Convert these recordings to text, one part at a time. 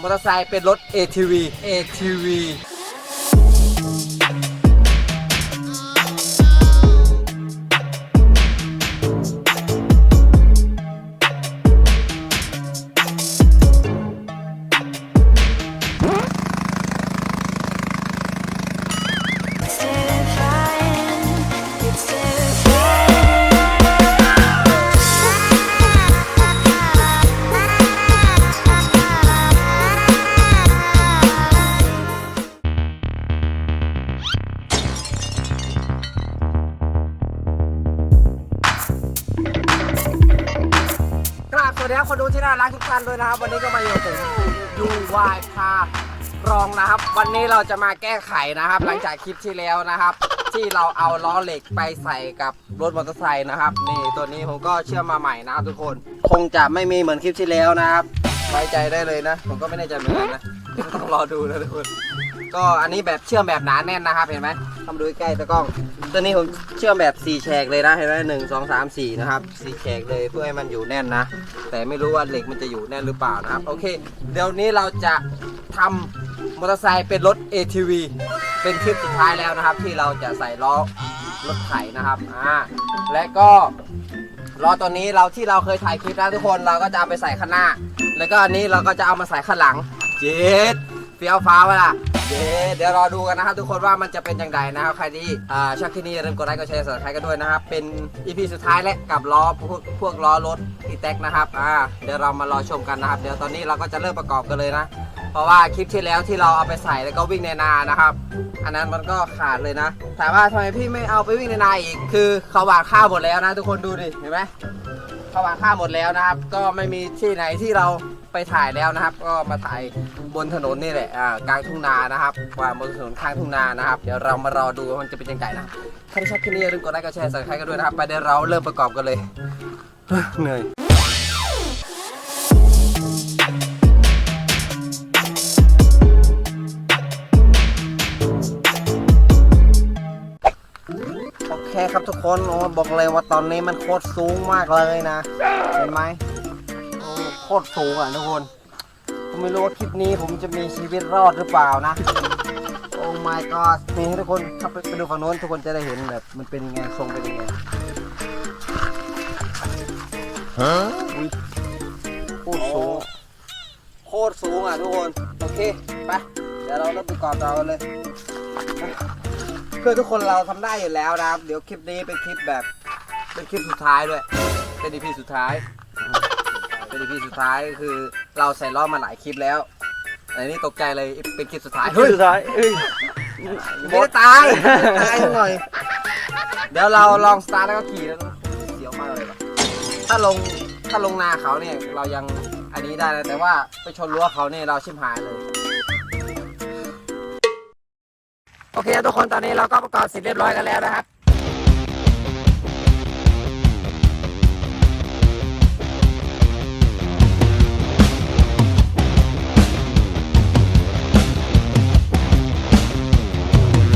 มอเตอร์ไซค์เป็นรถ ATV ATV ดีครับคนดูที่น่ารักทุกท่านด้วยนะครับ วันนี้ก็มาอยู่ถึงยูวายพารองนะครับ วันนี้เราจะมาแก้ไขนะครับ หลังจากคลิปที่แล้วนะครับ ที่เราเอาล้อเหล็กไปใส่กับรถมอเตอร์ไซค์นะครับ นี่ตัวนี้ผมก็เชื่อมมาใหม่นะครับทุกคน คงจะไม่มีเหมือนคลิปที่แล้วนะครับไว้ใจได้เลยนะ ผมก็ไม่แน่ใจเหมือนกันนะต้องรอดูนะทุกคน ก็อันนี้แบบเชื่อมแบบหนาแน่นนะครับเห็นไหมทำดูใกล้ตะกล้อง ตัวนี้ผมเชื่อมแบบ4แฉกเลยนะเห็นไหมหนึ่งสองสามสี่นะครับสี่แฉกเลยเพื่อให้มันอยู่แน่นนะ แต่ไม่รู้ว่าเหล็กมันจะอยู่แน่นหรือเปล่านะครับโอเค เดี๋ยวนี้เราจะทำมอเตอร์ไซค์เป็นรถ ATV เป็นคลิปสุดท้ายแล้วนะครับ ที่เราจะใส่ล้อรถไถนะครับอ่าและก็ล้อตัวนี้เราที่เราเคยถ่ายคลิปนะทุกคนเราก็จะเอาไปใส่ข้างหน้า แล้วก็อันนี้เราก็จะเอามาใส่ข้างหลัง เจ็ดเฟี้ยวฟ้าวะล่ะ เดเดี๋ยวรอดูกันนะครับทุกคนว่ามันจะเป็นอย่างไรนะครับใครที่อ่าชอบคลิปนี้อย่าลืมกดไลค์กดแชร์สับสไครต์กันด้วยนะครับเป็นอีพีสุดท้ายและกับล้อพวกพวกล้อรถอีแท็กนะครับอ่าเดี๋ยวเรามารอชมกันนะครับ เดี๋ยวตอนนี้เราก็จะเริ่มประกอบกันเลยนะ เพราะว่าคลิปที่แล้วที่เราเอาไปใส่แล้วก็วิ่งในนานะครับ อันนั้นมันก็ขาดเลยนะถามว่าทำไมพี่ไม่เอาไปวิ่งในนาอีกคือเขาหวานข้าวหมดแล้วนะ ทุกคนดูดิเห็นไหม เขาวางข้าวหมดแล้วนะครับ ก็ไม่มีที่ไหนที่เราไปถ่ายแล้วนะครับ ก็มาถ่ายบนถนนนี่แหละอ่ากลางทุ่งนานะครับวาบนถนนข้างทุ่งนานะครับ เดี๋ยวเรามารอดูว่ามันจะเป็นยังไงนะใครที่ชอบคลิปนี้อย่าลืมกดไลค์กดแชร์สับสไครต์กันด้วยนะครับ ไปเดี๋ยวเราเริ่มประกอบกันเลยเหนื่อย โอเคครับทุกคนโอ้บอกเลยว่าตอนนี้มันโคตรสูงมากเลยนะ เห็นไหมโอ้โคตรสูงอะทุกคนผมไม่รู้ว่าคลิปนี้ผมจะมีชีวิตรอดหรือเปล่านะ โอ้ my god นี่ให้ทุกคนเข้าไปไปดูฝั่งโน้นทุกคนจะได้เห็นแบบมันเป็นยังไงทรงเป็นยังไงอุ๊ยโคตรสูงโคตรสูงอะทุกคน โอเค ไป เดี๋ยวเราเริ่มประกอบเรากันเลย คือทุกคนเราทำได้อยู่แล้วนะครับ เดี๋ยวคลิปนี้เป็นคลิปแบบ เป็นคลิปสุดท้ายด้วย เป็นอีพีสุดท้าย เป็นอีพีสุดท้ายก็คือเราใส่ล้อมาหลายคลิปแล้วอันนี้ตกใจเลยเป็นคลิปสุดท้ายเฮ้ยสุดท้ายเอ้ยไม่ได้ตายตายหน่อย เดี๋ยวเราลองสตาร์ทแล้วก็ขี่แล้วเสียวมากเลยว่ะถ้าลงถ้าลงนาเขาเนี่ยเรายังอันนี้ได้นะแต่ว่าไปชนรั้วเขาเนี่ยเราชิมหายเลย โอเคทุกคนตอนนี้เราก็ประกอบเสร็จเรียบร้อยกันแล้วนะครับ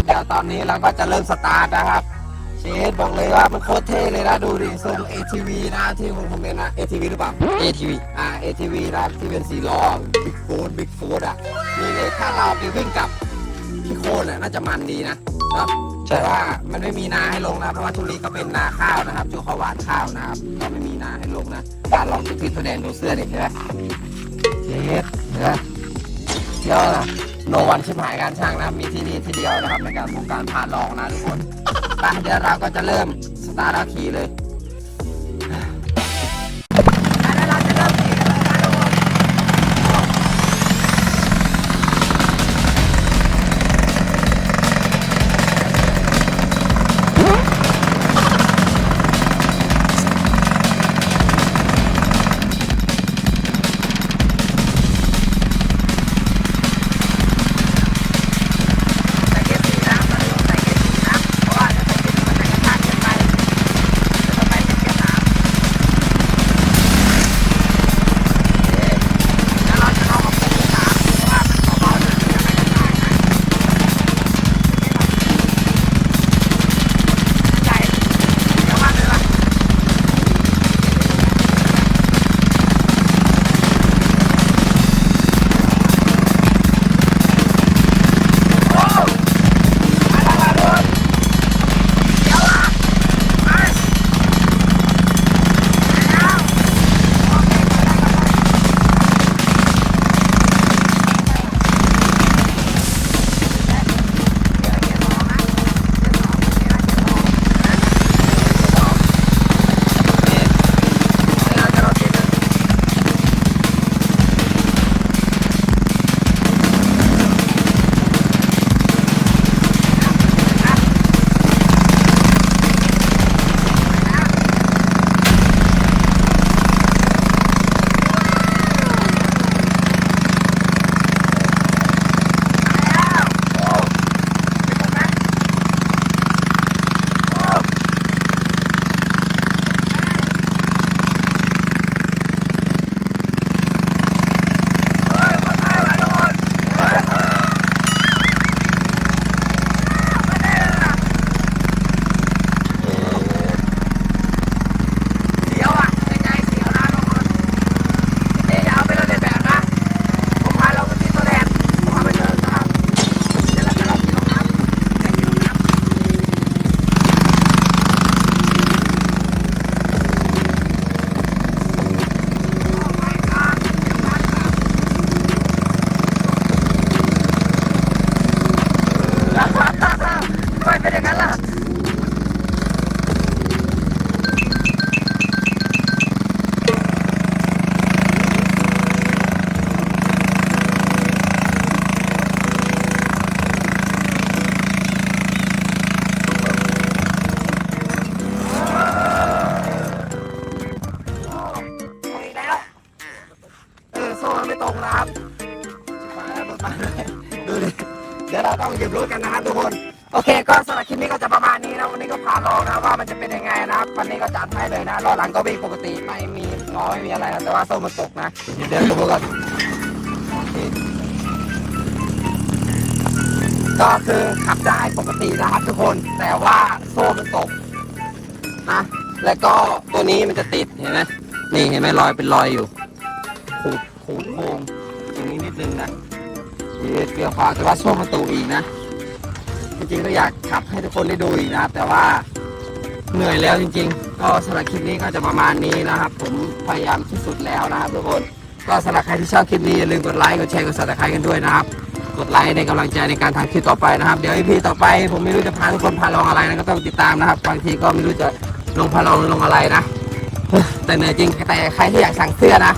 เดี๋ยวตอนนี้เราก็จะเริ่มสตาร์ทนะครับ เชดบอกเลยว่ามันโคตรเท่เลยนะดูดิทรง ATV นะที่ผมผมเป็นนะ ATV หรือเปล่า ATV อ่า ATV นะที่เป็นสีล้อ Big f o r d Big f o r d อะนี่เลยถ้าเราไปวิ่งกับ พี่โคนอะน่าจะมันดีนะเนาะแต่ว่ามันไม่มีนาให้ลงนะเพราะว่าทุเรียนก็เป็นนาข้าวนะครับช่วงเขาหวานข้าวนะครับก็ไม่มีนาให้ลงนะการลองติดตัวแดงดูเสื้อเด็กใช่ไหมเชดเห็นไหมเที่ยวนะโนวันชิมหายการช่างนะครับมีที่นี่ที่เดียวนะครับในการทำการผ่านลองนะทุกคนไปเดี๋ยวเราก็จะเริ่มสตาร์ทแล้วขี่เลย เดี๋ยวเราต้องหยิบรู้กันนะครับทุกคน โอเค ก็สำหรับคลิปนี้ก็จะประมาณนี้นะวันนี้ก็พาลองนะว่ามันจะเป็นยังไงนะครับวันนี้ก็จัดให้เลยนะรอหลังก็วิ่งปกติไม่มีงอไม่มีอะไรนะแต่ว่าโซ่มันตกนะเดี๋ยวดูก่อนก็คือขับได้ปกตินะครับทุกคน แต่ว่าโซ่มันตกนะแล้วก็ตัวนี้มันจะติดเห็นไหมนี่เห็นไหมรอยเป็นรอยอยู่ขูดขูดโค้งอย่างนี้นิดนึงนะ ยืดเกลียวขวาแต่ว่าโซ่มันตูอีกนะ จริงๆก็อยากขับให้ทุกคนได้ดูอีกนะแต่ว่าเหนื่อยแล้วจริง ๆ ก็สำหรับคลิปนี้ก็จะประมาณนี้นะครับ ผมพยายามที่สุดแล้วนะครับทุกคนก็สำหรับใครที่ชอบคลิปนี้อย่าลืมกดไลค์กดแชร์กดซับสไครต์กันด้วยนะครับกดไลค์ในกำลังใจในการทำคลิปต่อไปนะครับ เดี๋ยวอีพีต่อไปผมไม่รู้จะพาทุกคนพาลองอะไรนะก็ต้องติดตามนะครับบางทีก็ไม่รู้จะลงพาลองหรือลงอะไรนะแต่เหนื่อยจริงแต่ใครที่อยากสั่งเสื้อนะ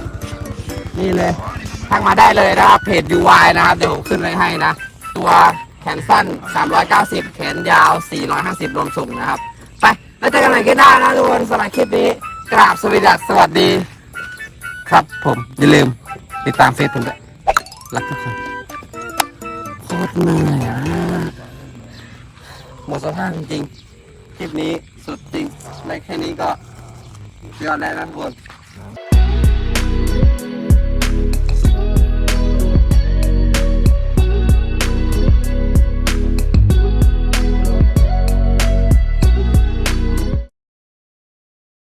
นี่เลย ทักมาได้เลยนะครับเพจ UY นะครับ เดี๋ยวผมขึ้นไว้ให้นะ ตัวแขนสั้น 390 แขนยาว 450 รวมส่งนะครับ ไป แล้วเจอกันใหม่คลิปหน้านะทุกคนสำหรับคลิปนี้ กราบสวัสดีสวัสดี ครับผม อย่าลืม ติดตามเฟซผมด้วยรักทุกคนโคตรเหนื่อยอะหมดสภาพจริงๆคลิปนี้สุดจริงได้แค่นี้ก็ยอดแล้วนะทุกคน